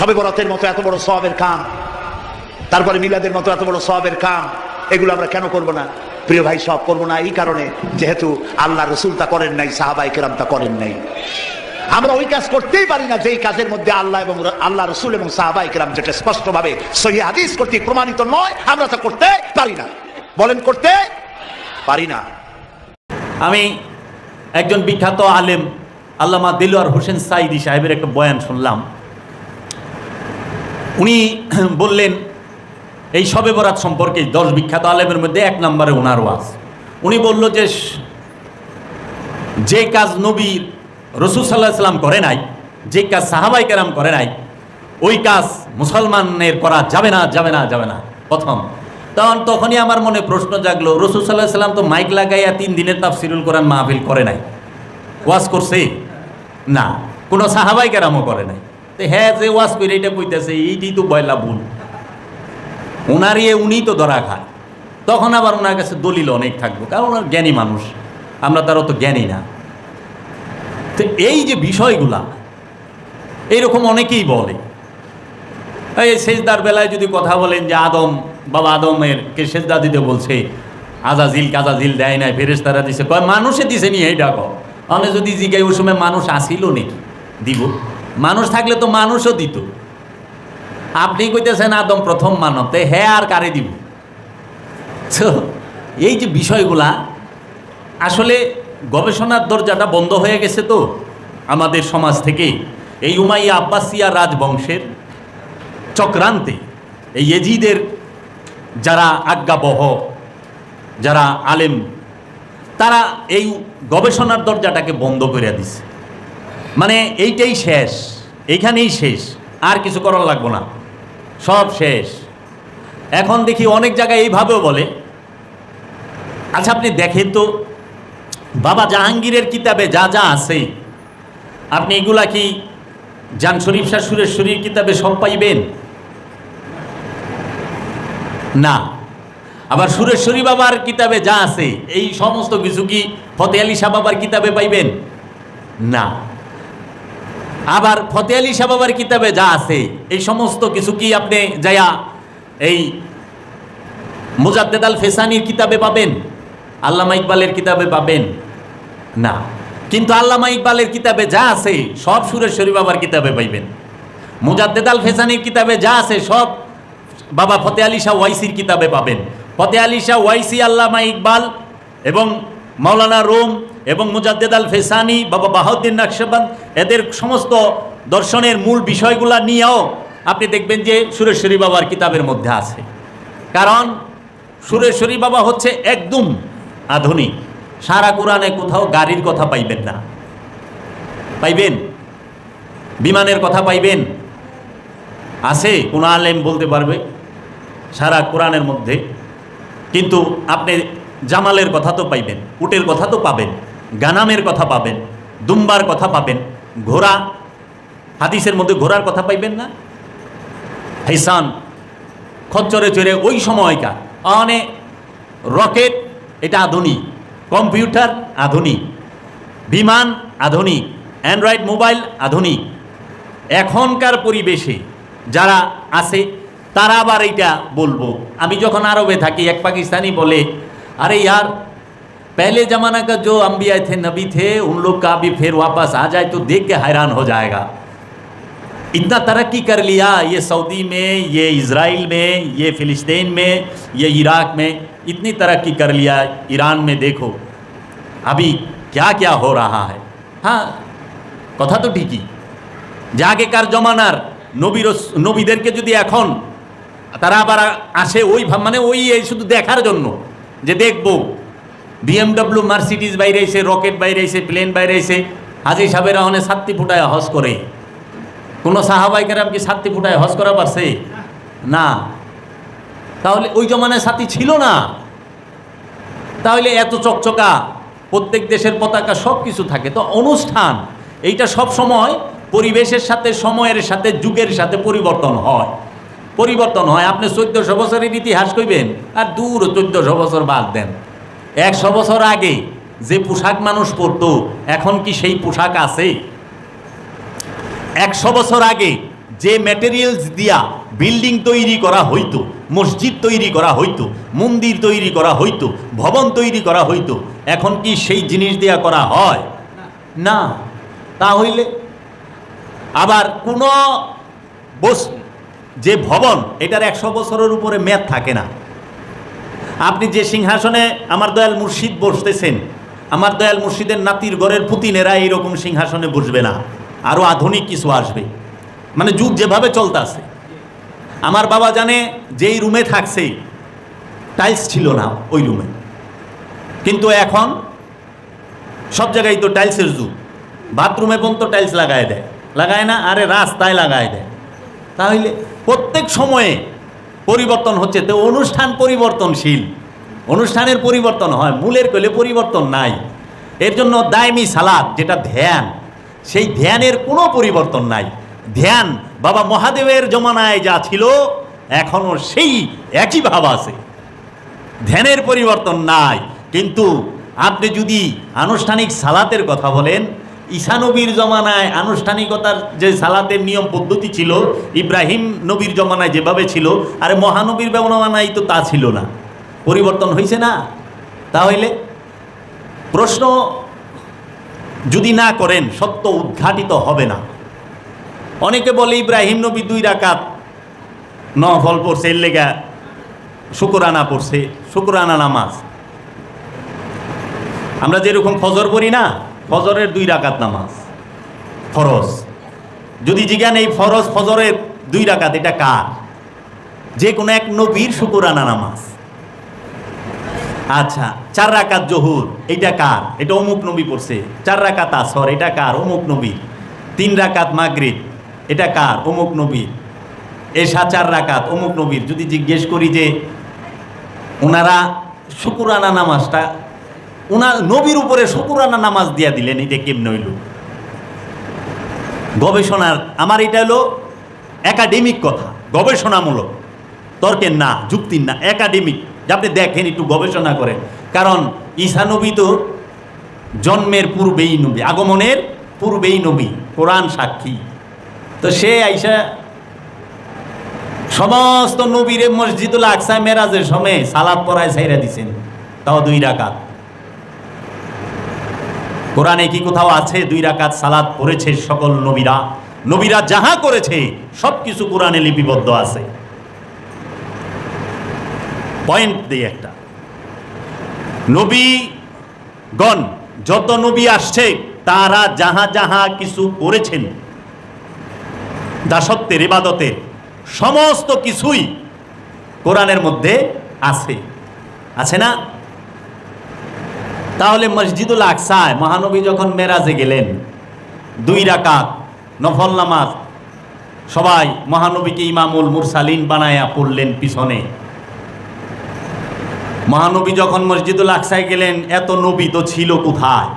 সবে বরাতের মতো এত বড় সবের কাম, তারপরে মিলাদের মতো এত বড় সবের কাম, এগুলো আমরা কেন করব না? প্রিয় ভাই সব করব না এই কারণে যেহেতু আল্লাহ রসুল তা করেন নাই সাহাবাই কেরাম তা করেন নাই। আমরা ওই কাজ করতেই পারি না যেই কাজের মধ্যে আল্লাহ এবং আল্লাহ রসুল এবং সাহাবাই কেরাম যেটা স্পষ্টভাবে সহি হাদিস কর্তৃক প্রমাণিত নয়, আমরা তা করতে পারি না। বলেন, করতে পারি না। আমি একজন বিখ্যাত আলেম, আল্লামা দিলওয়ার হোসেন সাইদি সাহেবের একটা বয়ান শুনলাম। উনি বললেন, এই শবে বরাত সম্পর্কে দশ বিখ্যাত আলেমের মধ্যে এক নম্বরে ওনার ওয়াজ। উনি বলল যে যে কাজ নবীর রসুল সাল্লাহ সাল্লাম করে নাই, যে কাজ সাহাবাই কেরাম করে নাই, ওই কাজ মুসলমানের করা যাবে না যাবে না যাবে না। প্রথম। তখন তখনই আমার মনে প্রশ্ন জাগলো, রসুল সাল্লাহ সাল্লাম তো মাইক লাগাইয়া তিন দিনের তাফসিরুল কোরআন মাহফিল করে নাই। ওয়াজ করছে? না। কোনো সাহাবাই কেরামও করে নাই। হ্যাঁ যে ওয়াজ করে এটা কইতেছে এইটি তো বয়লা ভুল। ওনার ইয়ে উনি তো ধরা খায়। তখন আবার ওনার কাছে দলিল অনেক থাকবে, কারণ ওনার জ্ঞানী মানুষ। আমরা তার অত জ্ঞানী না। তো এই যে বিষয়গুলা, এইরকম অনেকেই বলে। এই সেজদার বেলায় যদি কথা বলেন যে আদম, বাবা আদমের, কে সেজদা দিতে বলছে, আজাজিল কাজাজিল দেয় নাই ফেরেস্তারা দিছে, কয়, মানুষে দিছে নি এইটা কো আমি যদি জিগাই ওই সময় মানুষ আসিল নাকি? দিব। মানুষ থাকলে তো মানুষও দিত। আপনি কইতেছেন আদম প্রথম মানব, তে হ্যাঁ আর কারে দিব? তো এই যে বিষয়গুলা, আসলে গবেষণার দরজাটা বন্ধ হয়ে গেছে তো আমাদের সমাজ থেকে। এই উমাইয়া আব্বাসিয়া রাজবংশের চক্রান্তে এই এজিদের যারা আজ্ঞাবহ, যারা আলেম, তারা এই গবেষণার দরজাটাকে বন্ধ করে দিছে। মানে এইটাই শেষ, এইখানেই শেষ, আর কিছু করার লাগবো না, সব শেষ। এখন দেখি অনেক জায়গায় এইভাবেও বলে। আচ্ছা আপনি দেখেন তো, বাবা জাহাঙ্গীরের কিতাবে যা যা আছে, আপনি এগুলা কি জান শরীফ শাহ সুরেশ্বরীর কিতাবে সব পাইবেন? না। আবার সুরেশ্বরী বাবার কিতাবে যা আছে, এই সমস্ত কিছু কি ফতে আলী শাহ বাবার কিতাবে পাইবেন? না। আবার ফতে আলী শাহ বাবার কিতাবে যা আছে, এই সমস্ত কিছু কি আপনি যায়া এই মুজাদ্দেদ আল ফেসানির কিতাবে পাবেন? আল্লামা ইকবালের কিতাবে পাবেন? না। কিন্তু আল্লামা ইকবালের কিতাবে যা আছে, সব সুরেশ্বরী বাবার কিতাবে পাইবেন। মুজাদ্দেদ আল ফেসানির কিতাবে যা আছে, সব বাবা ফতে আলী শাহ ওয়াইসির কিতাবে পাবেন। ফতে আলী শাহ ওয়াইসি, আল্লামা ইকবাল এবং মাওলানা রোম এবং মুজাদ্দেদ আল ফেসানি বাবা বাহাউদ্দিন নকশবন্দ, এদের সমস্ত দর্শনের মূল বিষয়গুলা নিয়েও আপনি দেখবেন যে সুরেশ্বরী বাবার কিতাবের মধ্যে আছে। কারণ সুরেশ্বরী বাবা হচ্ছে একদম আধুনিক। সারা কোরআনে কোথাও গাড়ির কথা পাইবেন না। পাইবেন? বিমানের কথা পাইবেন? আছে, কোন আলেম বলতে পারবে সারা কোরআনের মধ্যে। কিন্তু আপনি জামালের কথা তো পাইবেন, উটের কথা তো পাবেন। গানামের কথা পাবেন, দুম্বার কথা পাবেন, ঘোড়া, হাদিসের মধ্যে ঘোড়ার কথা পাইবেন না? হেসান খচ্চরে চড়ে ওই সময়কার অনে রকেট, এটা আধুনিক, কম্পিউটার আধুনিক, বিমান আধুনিক, অ্যান্ড্রয়েড মোবাইল আধুনিক। এখনকার পরিবেশে যারা আছে, তারা আবার এইটা বলব। আমি যখন আরবে থাকি, এক পাকিস্তানি বলে, আরে ইয়ার पहले जमाना का जो अम्बिया थे नबी थे उन लोग का भी फिर वापस आ जाए तो देख के हैरान हो जाएगा इतना तरक्की कर लिया ये सऊदी में ये इसराइल में ये फ़िलिस्तीन में ये इराक में इतनी तरक्की कर लिया ईरान में देखो अभी क्या क्या हो रहा है हाँ কথা তো ঠিকই যে আগেকার জমানার নবীর নবীদেরকে যদি এখন তারা আবার আসে ওই ভাব- মানে ওই এই শুধু দেখার জন্য যে দেখবো বিএমডব্লিউ মার্সিডিজ বাইরে এসে রকেট বাইরে এসে প্লেন বাইরে এসে হাজি সাহেবেরা অনেক সাতটি ফুটায় হজ করে। কোনো সাহাবাইকেরাম কি সাতটি ফুটায় হজ করা পারছে? না। তাহলে ওই জমানায় সাথী ছিল না। তাহলে এত চকচকা, প্রত্যেক দেশের পতাকা সব কিছু থাকে। তো অনুষ্ঠান, এইটা সব সময় পরিবেশের সাথে, সময়ের সাথে, যুগের সাথে পরিবর্তন হয়। পরিবর্তন হয়। আপনি চোদ্দশো বছরের ইতিহাস কইবেন, আর দূর চোদ্দশো বছর বাদ দেন। একশো বছর আগে যে পোশাক মানুষ পরতো, এখন কি সেই পোশাক আছে? একশো বছর আগে যে ম্যাটেরিয়ালস দিয়া বিল্ডিং তৈরি করা হইতো, মসজিদ তৈরি করা হইতো, মন্দির তৈরি করা হইতো, ভবন তৈরি করা হইতো, এখন কি সেই জিনিস দিয়া করা হয়? না, তা হইলে? আবার কোনো বস, যে ভবন, এটার একশো বছরের উপরে মেয়াদ থাকে না। আপনি যে সিংহাসনে আমার দয়াল মুর্শিদ বসতেছেন, আমার দয়াল মুর্শিদের নাতির ঘরের পুতিনেরা এইরকম সিংহাসনে বসবে না। আরও আধুনিক কিছু আসবে। মানে যুগ যেভাবে চলতেছে। আমার বাবা জানে যেই রুমে থাকছে, টাইলস ছিল না ওই রুমে। কিন্তু এখন সব জায়গায় তো টাইলসের যুগ। বাথরুমে পর্যন্ত টাইলস লাগায় দেয়। লাগায় না? আরে রাস্তায় লাগায় দেয়। তাহলে প্রত্যেক সময়ে পরিবর্তন হচ্ছে, তো অনুষ্ঠান পরিবর্তনশীল। অনুষ্ঠানের পরিবর্তন হয়, মূলের কলে পরিবর্তন নাই। এর জন্য দায়মি সালাদ, যেটা ধ্যান, সেই ধ্যানের কোনো পরিবর্তন নাই। ধ্যান, বাবা মহাদেবের জমানায় যা ছিল এখনও সেই একই ভাব আছে। ধ্যানের পরিবর্তন নাই, কিন্তু আপনি যদি আনুষ্ঠানিক সালাতের কথা বলেন ঈশানবীর জমানায় আনুষ্ঠানিকতার যে সালাতের নিয়ম পদ্ধতি ছিল, ইব্রাহিম নবীর জমানায় যেভাবে ছিল, আরে মহানবীর জমানায় তো তা ছিল না। পরিবর্তন হয়েছে না? তাহলে প্রশ্ন যদি না করেন, সত্য উদ্ঘাটিত হবে না। অনেকে বলে, ইব্রাহিম নবী দুই রাকাত নফল পড়ছে, এর লেগা শুকুরানা পড়ছে, শুকুরানা নামাজ। আমরা যেরকম ফজর পড়ি না ফজরের দুই রাকাত নামাজ। ফরজ। যদি জিজ্ঞান এই ফরজ ফজরের দুই রাকাত, এটা কার? যে কোনো এক নবীর শুকুরানা নামাজ। আচ্ছা চার রাকাত জহুর এটা কার? এটা অমুক নবী পড়ছে। চার রাকাত আসর, এটা কার? অমুক নবী তিন রাকাত মাগরিব, এটা কার? অমুক নবীর। এসা চার রাকাত, অমুক নবীর। যদি জিজ্ঞেস করি যে, ওনারা শুকুরানা নামাজটা ওনার নবীর উপরে শুকুরানা নামাজ দিয়া দিলেন, এটা কেমন হইল? গবেষণার, আমার এটা হলো একাডেমিক কথা, গবেষণামূলক। তর্কের না, যুক্তির না একাডেমিক আপনি দেখেন, একটু গবেষণা করেন। কারণ ঈশা নবী তো জন্মের পূর্বেই নবী, আগমনের পূর্বেই নবী, কোরআন সাক্ষী। তো সে আইসা সমস্ত নবীরে মসজিদুল আকসা মেরাজের সময় সালাদ পড়ায় ছাইরা দিছেন, তাও দুই রাকাত। কোরআনে কি কোথাও আছে? দুই রাকাত সালাদ পড়েছে সকল নবীরা। নবীরা যাহা করেছে সব কিছু কোরআনে লিপিবদ্ধ আছে। পয়েন্ট দিই একটা। নবীগণ, যত নবী আসছে, তারা যাহা যাহা কিছু করেছেন, দাসত্বের, ইবাদতের, সমস্ত কিছুই কোরআনের মধ্যে আছে। আছে না? তাহলে মসজিদুল আকসায় মহানবী যখন মেরাজে গেলেন, দুই রাকাত নফল নামাজ, সবাই মহানবীকে ইমামুল মুরসালিন বানায়া পড়লেন পিছনে। মহানবী যখন মসজিদুল আকসায় গেলেন, এত নবী তো ছিল কোথায়?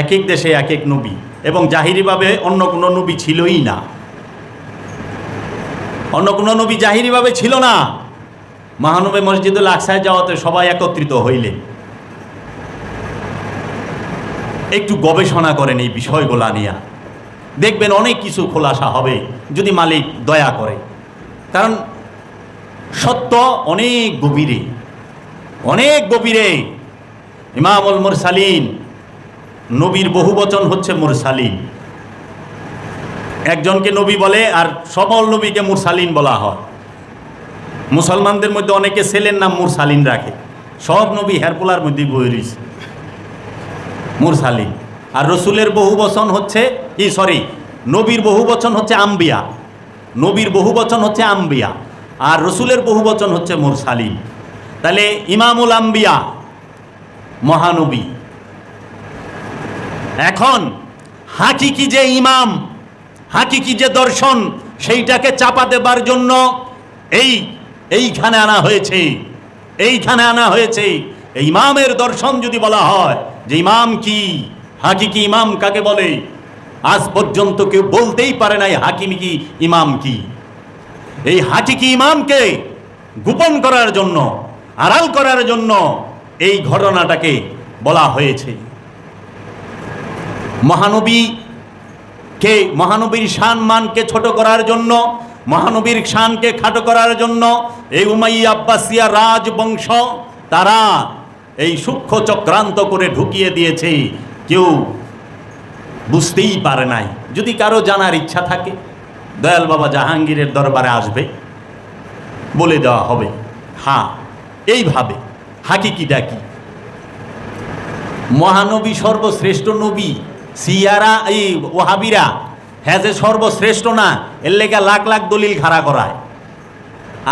এক এক দেশে এক এক নবী, এবং জাহিরিভাবে অন্য কোনো নবী ছিলই না। অন্য কোনো নবী জাহিরিভাবে ছিল না। মহানবী মসজিদুল আকসায় যাওয়াতে সবাই একত্রিত হইলেন। একটু গবেষণা করেন এই বিষয়গুলা নিয়ে। দেখবেন অনেক কিছু খোলাসা হবে যদি মালিক দয়া করে। কারণ সত্য অনেক গভীরে অনেক গভীরে ইমামুল মুরসালিন, নবীর বহু বচন হচ্ছে মুরসালিন। একজনকে নবী বলে আর সকল নবীকে মুরসালিন বলা হয়। মুসলমানদের মধ্যে অনেকে ছেলের নাম মুরসালিন রাখে। সব নবী হেরপোলার মধ্যে বই রয়েছে। মুরসালিন। আর রসুলের বহু বচন হচ্ছে ই, সরি, নবীর বহু বচন হচ্ছে আম্বিয়া। নবীর বহু বচন হচ্ছে আম্বিয়া। আর রসুলের বহু বচন হচ্ছে মুরসালিন। তাহলে ইমামুল আম্বিয়া, মহানবী। এখন হাকিকি যে ইমাম, হাকিকি যে দর্শন, সেইটাকে চাপা দেবার জন্য এই, এইখানে আনা হয়েছে, এইখানে আনা হয়েছে। ইমামের দর্শন যদি বলা হয় যে ইমাম কি হাকিকি ইমাম কাকে বলে? আজ পর্যন্ত কেউ বলতেই পারে নাই হাকিমি কি, ইমাম কি। এই হাকিকি ইমামকে গোপন করার জন্য, আড়াল করার জন্য এই ঘটনাটাকে বলা হয়েছে। মহানবী কে, মহানবীর শান মানকে ছোট করার জন্য, মহানবীর শানকে খাটো করার জন্য, এই উমাই আব্বাসিয়া রাজবংশ, তারা এই সূক্ষ্ম চক্রান্ত করে ঢুকিয়ে দিয়েছে, কেউ বুঝতেই পারে নাই। যদি কারও জানার ইচ্ছা থাকে, দয়াল বাবা জাহাঙ্গীরের দরবারে আসবে, বলে দেওয়া হবে। হ্যাঁ এইভাবে। হাকিকিটা কি? মহানবী সর্বশ্রেষ্ঠ নবী, সিয়ারা, এই ওহাবিরা হ্যাঁ যে সর্বশ্রেষ্ঠ না, এর লেগা লাখ লাখ দলিল খাড়া করায়।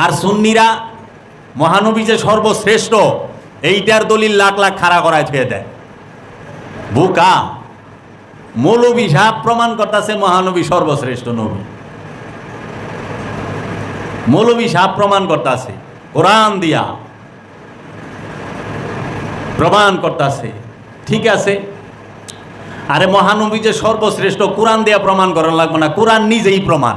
আর সুন্নিরা, মহানবী যে সর্বশ্রেষ্ঠ এইটার দলিল লাখ লাখ খাড়া করায় ছুঁয়ে দেয় বোকা। মৌলবী সাহেব প্রমাণ করতেছে মহানবী সর্বশ্রেষ্ঠ নবী। মৌলবী সাহেব প্রমাণ করতেছে, কোরআন দিয়া প্রমাণ করতেছে, ঠিক আছে? আরে মহানবী যে সর্বশ্রেষ্ঠ, কোরআন দেয়া প্রমাণ করার লাগবে না, কোরআন নিজেই প্রমাণ।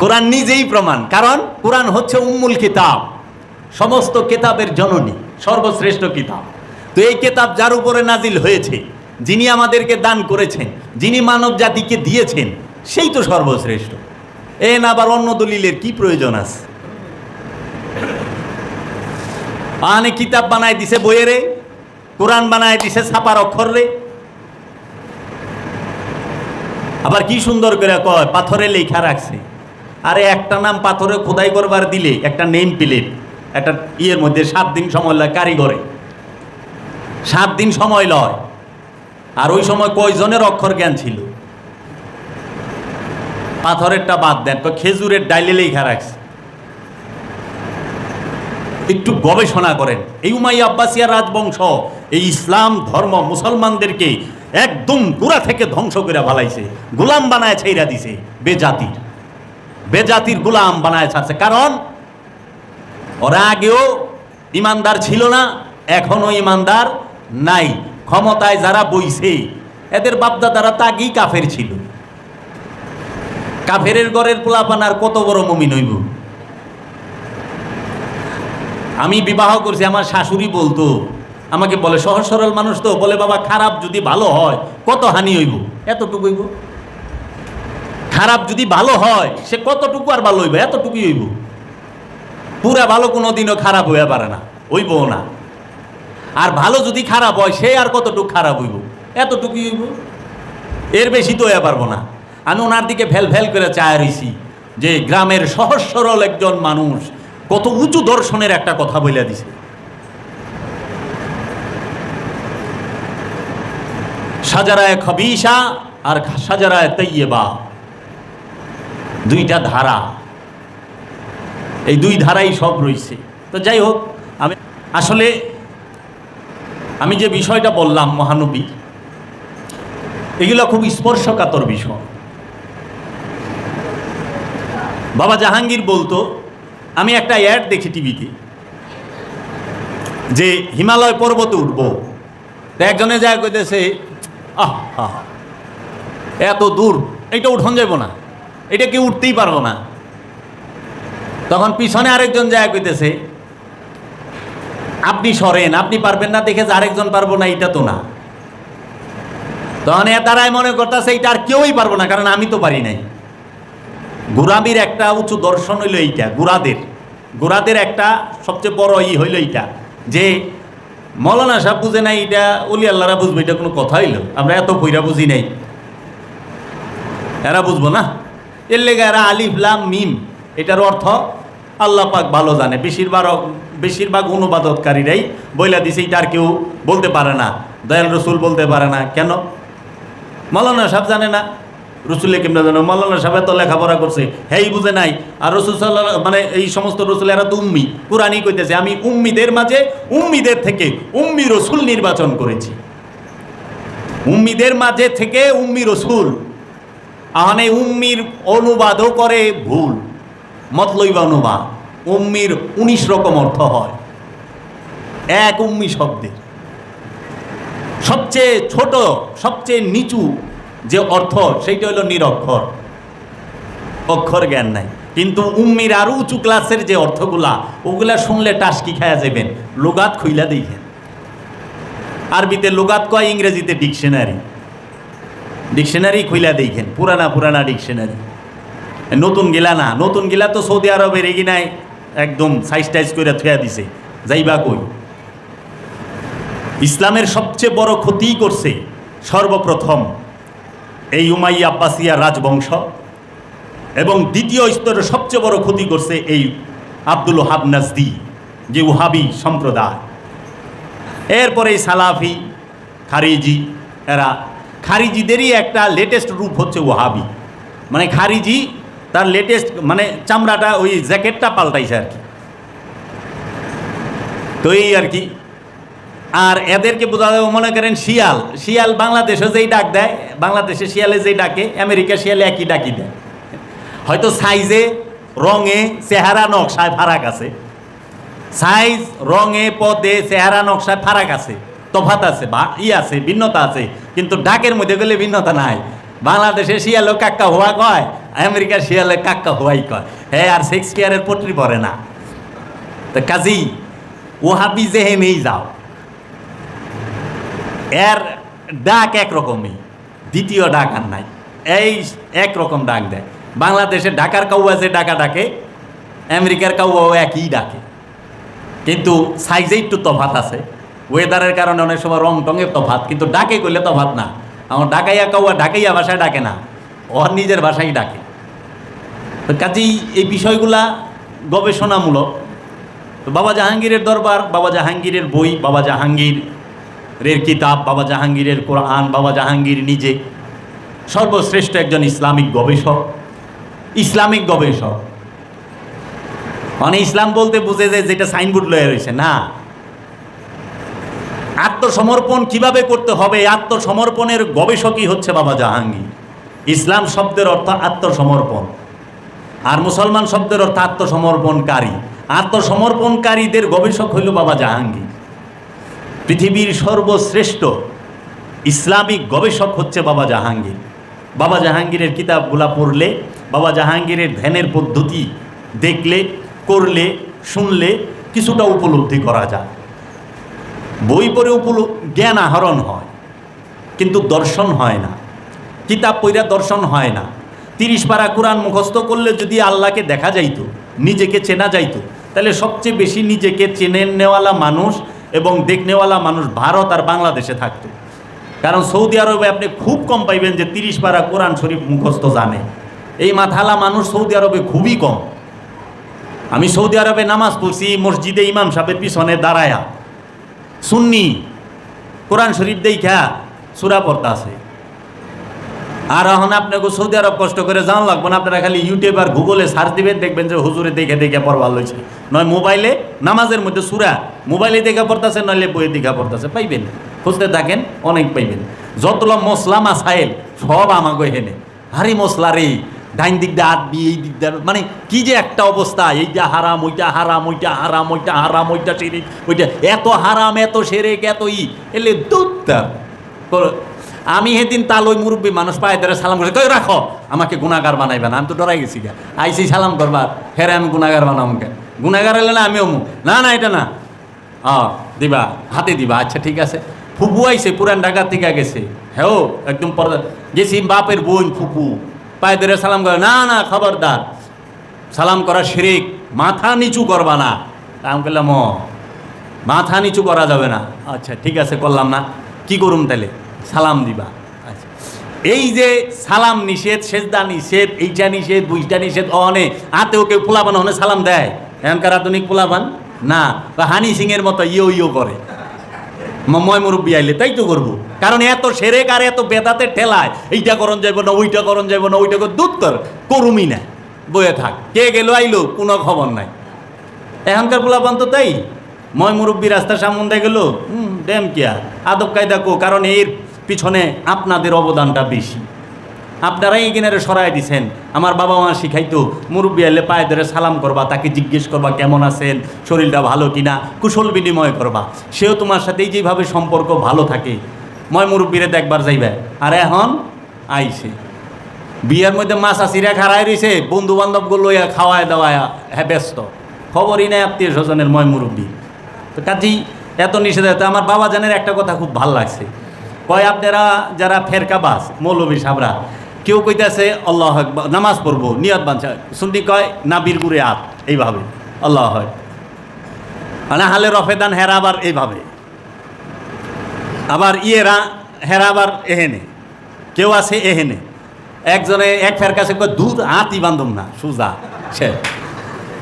কোরআন নিজেই প্রমাণ, কারণ কোরআন হচ্ছে উম্মুল কিতাব। সমস্ত কেতাবের জননী, সর্বশ্রেষ্ঠ কিতাব। তো এই কেতাব যার উপরে নাজিল হয়েছে, যিনি আমাদেরকে দান করেছেন, যিনি মানব জাতিকে দিয়েছেন, সেই তো সর্বশ্রেষ্ঠ। এন আবার অন্য দলিলের কি প্রয়োজন আছে? আনে কিতাব বানায় দিছে বইয়েরে, কোরআন বানায় দিছে ছাপার অক্ষর। রে আবার কি সুন্দর করে কয়, পাথরে লেখা রাখছে। আরে একটা নাম পাথরে খোদাই করবার দিলে একটা নেম প্লেট একটা ইয়ের মধ্যে সাত দিন সময় লয় কারিগরে। সাত দিন সময় লয়। আর ওই সময় কয়জনের অক্ষর জ্ঞান ছিল? পাথরেরটা বাদ দেন তো খেজুরের ডাইলে লেখা রাখছে। একটু গবেষণা করেন। এই উমাই আব্বাসিয়া রাজবংশ, এই ইসলাম ধর্ম মুসলমানদেরকে একদম গোড়া থেকে ধ্বংস করে ভালাইছে গোলাম বানায় ছেইরা দিছে, বেজাতির। বেজাতির গোলাম বানায় ছাড়ছে। কারণ ওরা আগেও ইমানদার ছিল না এখনও ইমানদার নাই। ক্ষমতায় যারা বইছে, এদের বাপদা বাপদাদারা তাগেই কাফের ছিল। কাফেরের গড়ের পোলাপান আর কত বড় মমিন হইব? আমি বিবাহ করছি, আমার শাশুড়ি বলতো, আমাকে বলে, সহজ সরল মানুষ তো। বলে, বাবা, খারাপ যদি ভালো হয়, কত হানি হইব? এতটুকু হইব। খারাপ যদি ভালো হয়, সে কতটুকু আর ভালো হইব? এতটুকুই হইব। পুরা ভালো কোনো দিনও খারাপ হইয়া পারে না হইব না। আর ভালো যদি খারাপ হয়, সে আর কতটুকু খারাপ হইব? এতটুকুই হইব? এর বেশি তো হইয়া পারব না। আমি ওনার দিকে ফেল ফেল করে চায় রইছি যে গ্রামের সহজ সরল একজন মানুষ কত উঁচু দর্শনের একটা কথা বলে দিছে। সাজারায় খবিসা আর সাজারায় তৈয়বা। দুইটা ধারা। এই দুই ধারাই সব রয়েছে তো যাই হোক, আমি আসলে আমি যে বিষয়টা বললাম মহানবী, এগুলো খুব স্পর্শকাতর বিষয়। বাবা জাহাঙ্গীর বলতো, আমি একটা অ্যাড দেখি টিভিতে, যে হিমালয় পর্বতে উঠবো। তো একজনে যা কইতেছে, আহ এত দূর এটা উঠন যাব না এটা কেউ উঠতেই পারব না। তখন পিছনে আরেকজন যা কইতেছে, আপনি সরেন, আপনি পারবেন না, দেখে যে আরেকজন পারব না এটা তো না। তখন এ তারাই মনে করতেছে এটা আর কেউই পারব না, কারণ আমি তো পারি নাই। গুরাবির একটা উঁচু দর্শন হইল এইটা, গুরাদের। গুরাদের একটা সবচেয়ে বড় ই হইল এইটা, যে মৌলানা সাহেব বুঝে নাই এটা অলি আল্লাহরা বুঝবে, এটা কোনো কথা হইল, আমরা এত পইরা বুঝি নাই। এরা বুঝব না। এর লেগে এরা আলিফ, লাম, মিম, এটার অর্থ আল্লাহ পাক ভালো জানে। বেশিরভাগ বেশিরভাগ অনুবাদকারীরাই বইলা দিছে, এটা আর কেউ বলতে পারে না। দয়াল রসুল বলতে পারে না। কেন? মৌলানা সাহেব জানে না। রসুলে কেমন জানো? মৌলানা সাহেব তো লেখাপড়া করছে, হেই বুঝে নাই। আর রসুল সাল্লাহ মানে এই সমস্ত রসুল, এরা তো উম্মি। কোরআনই কইতেছে, আমি উম্মিদের মাঝে, উম্মিদের থেকে উম্মি রসুল নির্বাচন করেছি। উম্মিদের মাঝে থেকে উম্মি রসুল। আহানে উম্মির অনুবাদও করে ভুল। মতলইব অনুবাদ উম্মির উনিশ রকম অর্থ হয়। এক উম্মি শব্দের সবচেয়ে ছোট, সবচেয়ে নিচু যে অর্থ, সেইটা হলো নিরক্ষর। অক্ষর জ্ঞান নাই। কিন্তু উম্মির আরও উঁচু ক্লাসের যে অর্থগুলা, ওগুলা শুনলে টাসকি খায়া যাবেন লোগাত খুইলা দেখেন আরবিতে লোগাত কয়, ইংরেজিতে ডিকশনারি। ডিকশনারি খুইলা দেখেন পুরানা পুরানা ডিকশনারি। নতুন গিলা না, নতুন গিলা তো সৌদি আরবের এগিনায় একদম সাইজ টাইজ করে থুয়া দিছে। যাইবা কই? ইসলামের সবচেয়ে বড় ক্ষতিই করছে সর্বপ্রথম এই উমাইয়া আব্বাসিয়া রাজবংশ এবং দ্বিতীয় স্তরে সবচেয়ে বড় ক্ষতি করছে এই আব্দুল ওহাব নাজদি, যে ওহাবি সম্প্রদায়। এরপরে সালাফি, খারিজি, এরা, খারিজিদেরই একটা লেটেস্ট রূপ হচ্ছে ওহাবি। মানে খারিজি তার লেটেস্ট মানে চামড়াটা ওই জ্যাকেটটা পাল্টাইছে আর কি। তো এই আর কি। আর এদেরকে বোঝা যাবে, মনে করেন শিয়াল। শিয়াল বাংলাদেশে যেই ডাক দেয়, বাংলাদেশে শিয়ালে যেই ডাকে আমেরিকা শিয়ালে একই ডাকি দেয়। হয়তো সাইজে, রঙে চেহারা নকশায় ফারাক আছে। সাইজ, রঙে, পদে চেহারা নকশায় ফারাক আছে। তফাত আছে, বা ই আছে, ভিন্নতা আছে। কিন্তু ডাকের মধ্যে গেলে ভিন্নতা নাই। বাংলাদেশে শিয়ালো কাক্কা হওয়া কয়, আমেরিকার শিয়ালে কাক্কা হওয়াই কয়। হ্যাঁ আর শেক্সপিয়ারের পটরি পড়ে না। তো কাজী ওহাবি জেহেনেই যাও। এর ডাক একরকমই, দ্বিতীয় ডাক আর নাই। এই একরকম ডাক দেয়। বাংলাদেশে ঢাকার কাউয়া যে ডাকা ডাকে, আমেরিকার কাউয়াও একই ডাকে। কিন্তু সাইজে একটু তফাত আছে। ওয়েদারের কারণে অনেক সময় রং টঙের তফাত, কিন্তু ডাকে করলে তফাত না। আমার ডাকাইয়া কাউয়া ডাকাইয়া ভাষায় ডাকে না ওর নিজের ভাষাই ডাকে। তো কাজেই এই বিষয়গুলা গবেষণামূলক। তো বাবা জাহাঙ্গীরের দরবার, বাবা জাহাঙ্গীরের বই, বাবা জাহাঙ্গীরের কিতাব, বাবা জাহাঙ্গীরের কোরআন, বাবা জাহাঙ্গীর নিজে। সর্বশ্রেষ্ঠ একজন ইসলামিক গবেষক ইসলামিক গবেষক। মানে ইসলাম বলতে বুঝে যে যেটা সাইনবোর্ড লয়ে রয়েছে, না। আত্মসমর্পণ কীভাবে করতে হবে? আত্মসমর্পণের গবেষকই হচ্ছে বাবা জাহাঙ্গীর। ইসলাম শব্দের অর্থ আত্মসমর্পণ। আর মুসলমান শব্দের অর্থ আত্মসমর্পণকারী। আত্মসমর্পণকারীদের গবেষক হইল বাবা জাহাঙ্গীর। পৃথিবীর সর্বশ্রেষ্ঠ ইসলামিক গবেষক হচ্ছে বাবা জাহাঙ্গীর। বাবা জাহাঙ্গীরের কিতাবগুলা পড়লে, বাবা জাহাঙ্গীরের ধ্যানের পদ্ধতি দেখলে, করলে, শুনলে কিছুটা উপলব্ধি করা যায়। বই পড়ে উপল জ্ঞান আহরণ হয়, কিন্তু দর্শন হয় না। কিতাব পইরা দর্শন হয় না। তিরিশ পারা কোরআন মুখস্থ করলে যদি আল্লাহকে দেখা যাইতো, নিজেকে চেনা যাইতো, তাহলে সবচেয়ে বেশি নিজেকে চেনে নেওয়ালা মানুষ এবং দেখনেওয়ালা মানুষ ভারত আর বাংলাদেশে থাকতো। কারণ সৌদি আরবে আপনি খুব কম পাইবেন যে তিরিশ পারা কোরআন শরীফ মুখস্থ জানে। এই মাথালা মানুষ সৌদি আরবে খুবই কম। আমি সৌদি আরবে নামাজ পড়ছি, মসজিদে ইমাম সাহেবের পিছনে দাঁড়ায়া। সুন্নি। কোরআন শরীফ দেখা সুরা পড়তা আছে। আর এখন আপনাকে সৌদি আরব কষ্ট করে জানা লাগবে না, আপনারা খালি ইউটিউব আর গুগলে সার্চ দিবেন, দেখবেন যে হুজুরে দেখে দেখে পড়বার লইছে। নয় মোবাইলে, নামাজের মধ্যে সুরা, মোবাইলে দেখা পড়তেছে নইলে বইয়ে দেখা পড়তেছে, পাইবেন। খুঁজতে থাকেন, অনেক পাইবেন। যতলা মশলা মাসাইল, সব আমাকে হেনে হারি মশলা রে। ডাইন দিক দিয়ে দিয়ে, এই দিক দিয়ে মানে কি যে একটা অবস্থা, এই এইটা হারাম, ওইটা হারাম ওইটা হারাম ওইটা হারাম, ওইটা সেরেক ওইটা এত হারাম, এত সেরেক এত ই। এলে দুধটা আমি সেদিন তাল ওই মুরব্বী মানুষ পায়ে ধরে সালাম করে কই রাখো, আমাকে গুণাগার বানাইবে না, আমি তো ডরাই গেছি গা। আইসি সালাম করবার হেরে আমি গুণাগার বানাবো কে গুণাগার এলে না আমিও মুখ না না, এটা না। হ দিবা, হাতে দিবা আচ্ছা ঠিক আছে। ফুপু আইছে, পুরান ঢাকা থেকে গেছে। হ্যাঁ একদম গেছি বাপের বোন ফুপু। পায়ে ধরে সালাম করে, না না, খবরদার। সালাম করা শিরিক, মাথা নিচু করবা না। আমি বললাম ও, মাথা নিচু করা যাবে না। আচ্ছা ঠিক আছে, করলাম না। কি করুম তাহলে সালাম দিবা। আচ্ছা এই যে সালাম নিষেধ, সেজদা নিষেধ, এইটা নিষেধ, বুঝটা নিষেধ অনে আতেও কেউ পোলাবান হনে সালাম দেয়। এখনকার আধুনিক পোলাবান না হানি সিং এর মতো ইয়ো ইয়ো করে। ময় মুরব্বী আইলে, তাই তো করব। কারণ এত সেরেক কার এত বেদাতে ঠেলায়, এইটা করণ যাইব না, ওইটা করণ যাইব না, ওইটা কর দুধ তোর করুমি না। বয়ে থাক। কে গেল আইলো, কোনো খবর নাই। এখনকার পোলাপান তো তাই। ময় মুরব্বী রাস্তার সামনে গেল, হুম ড্যাম কিয়া? আদব কায়দা কো, কারণ এর পিছনে আপনাদের অবদানটা বেশি। আপনারাই এখানে সরাই দিছেন। আমার বাবা মা শিখাইতো, মুরব্বী এলে পায়ে ধরে সালাম করবা, তাকে জিজ্ঞেস করবা, কেমন আছেন, শরীরটা ভালো কিনা, কুশল বিনিময় করবা। সেও তোমার সাথেই যেভাবে সম্পর্ক ভালো থাকে ময় মুরব্বীরে দেখবার যাইবে। আর এখন আইছে। বিয়ের মধ্যে মাছ আসিরা খারাই রয়েছে বন্ধু বান্ধবগুলো খাওয়ায় দাওয়ায় হ্যাঁ ব্যস্ত। খবরই নেই আত্মীয় স্বজনের ময় মুরব্বী। তো কাজেই এত নিষেধাজ্ঞা আমার বাবা জানের একটা কথা খুব ভালো লাগছে। কয় আপনারা যারা ফেরকাবাস মৌলবী সাবরা কেউ কইতেছে, আল্লাহ নামাজ পড়ব, নিয়ত বাঞ্ছা শুনতি কয় নাবির গুড়ে আত এইভাবে। আল্লাহ হয় মানে হালে রফেদান হেরা আবার এইভাবে। আবার ইয়েরা, হেরা আবার এহেনে। কেউ আছে এহেনে। একজনে এক ফের কাছে দুধ হাতই বান্ধব না, সুজা, সে।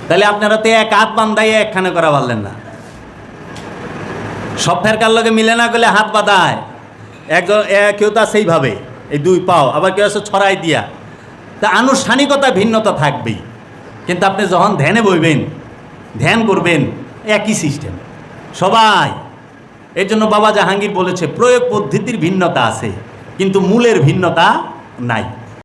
তাহলে আপনারা তো এক হাত বান্ধাই একখানে করা পারলেন না। সব ফেরকার লগে মিলে না গেলে হাত বাঁধায়। একজন কেউ তো সেইভাবে এই দুই পাও, আবার কেউ আছে ছড়াই দিয়া। তা আনুষ্ঠানিকতা ভিন্নতা থাকবেই। কিন্তু আপনি যখন ধ্যানে বইবেন, ধ্যান করবেন, একই সিস্টেম সবাই, এর জন্য বাবা জাহাঙ্গীর বলেছে, প্রয়োগ পদ্ধতির ভিন্নতা আছে, কিন্তু মূলের ভিন্নতা নাই।